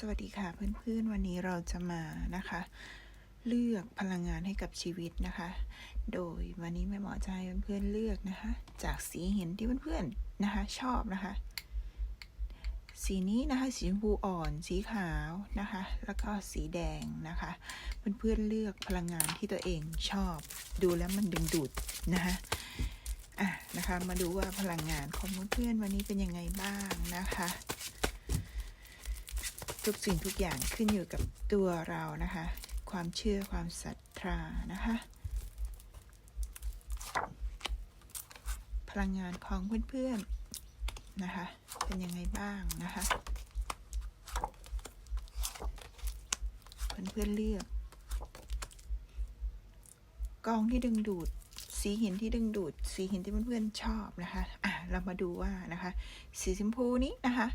สวัสดีค่ะเพื่อนๆ วันนี้เราจะมานะคะ เลือกพลังงานให้กับชีวิตนะคะ โดยวันนี้แม่หมอจะให้เพื่อนๆเลือกนะคะ จากสีเห็นที่เพื่อนๆนะคะ ชอบนะคะ สีนี้นะคะสีชมพูอ่อนสีขาวนะคะ แล้วก็สีแดงนะคะเพื่อนๆเลือกพลังงานที่ตัวเองชอบ ดูแล้วมันดึงดูดนะคะอะนะคะมาดูว่าพลังงานของเพื่อนๆวันนี้เป็นยังไงบ้างนะคะ ทุกสิ่งทุกอย่างขึ้นอยู่กับตัวเรานะคะ ความเชื่อความศรัทธานะคะ พลังงานของเพื่อนๆนะคะ เป็นยังไงบ้างนะคะ เพื่อนๆเลือก กองที่ดึงดูดสีหินที่ดึงดูด สีหินที่เพื่อนๆชอบนะคะ อะ เรามาดูว่านะคะ สีชมพูนี้นะคะ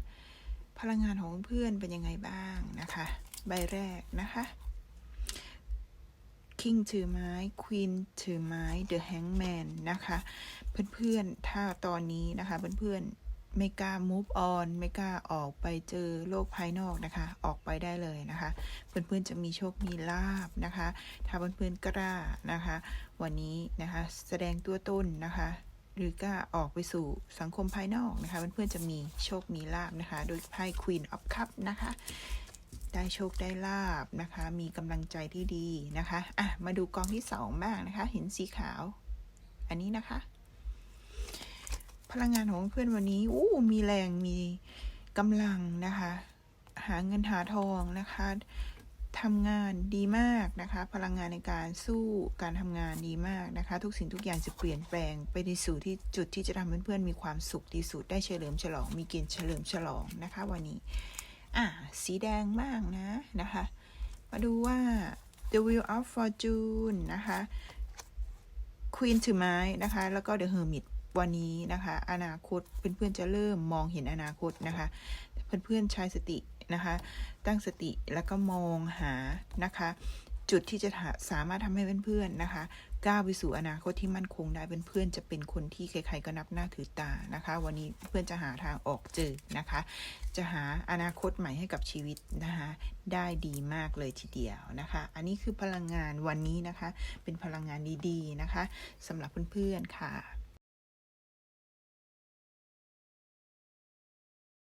พลังงานของเพื่อนเป็นยังไงบ้างนะคะ ใบแรกนะคะคิงถือไม้ควีนถือไม้เดอะแฮงแมนนะคะ เพื่อนๆ ถ้าตอนนี้นะคะ เพื่อนๆ ไม่กล้า move on ไม่กล้าออกไปเจอโลกภายนอกนะคะ ออกไปได้เลยนะคะ เพื่อนๆ จะมีโชค มีลาบนะคะ ถ้าเพื่อนๆ กล้านะคะ วันนี้นะคะ แสดงตัวตนนะคะ หรือกล้าออกไปสู่สังคมภายนอกนะคะ เพื่อนๆจะมีโชคมีลาบนะคะ โดยไพ่ Queen of Cup นะคะ ได้โชคได้ลาบนะคะ มีกำลังใจที่ดีนะคะอะมาดูกองที่สองบ้างนะคะ เห็นสีขาว อันนี้นะคะ พลังงานของเพื่อนวันนี้อู้มีแรงมีกำลังนะคะ หาเงินหาทองนะคะ ทำงานดีมากนะคะ พลังงานในการสู้การทำงานดีมากนะคะ ทุกสิ่งทุกอย่างจะเปลี่ยนแปลงไปในสู่ที่จุดที่จะทำเพื่อนๆมีความสุขที่สุดได้เฉลิมฉลอง มีเกณฑ์เฉลิมฉลองนะคะ วันนี้ อะสีแดงบ้างนะนะคะ มาดูว่า The Wheel of Fortune นะคะ Queen ถือไม้นะคะ แล้วก็ The Hermit วันนี้นะคะ อนาคตเพื่อนๆจะเริ่มมองเห็นอนาคตนะคะ เพื่อนๆใช้สตินะคะ ตั้งสติแล้วก็มองหานะคะ จุดที่จะสามารถทำให้เพื่อนๆนะคะก้าวไปสู่อนาคตที่มั่นคงได้เพื่อนๆจะเป็นคนที่ใครๆก็นับหน้าถือตานะคะ วันนี้เพื่อนจะหาทางออกเจอนะคะ จะหาอนาคตใหม่ให้กับชีวิตนะคะ ได้ดีมากเลยทีเดียวนะคะ อันนี้คือพลังงานวันนี้นะคะ เป็นพลังงานดีๆนะคะสำหรับเพื่อนๆค่ะ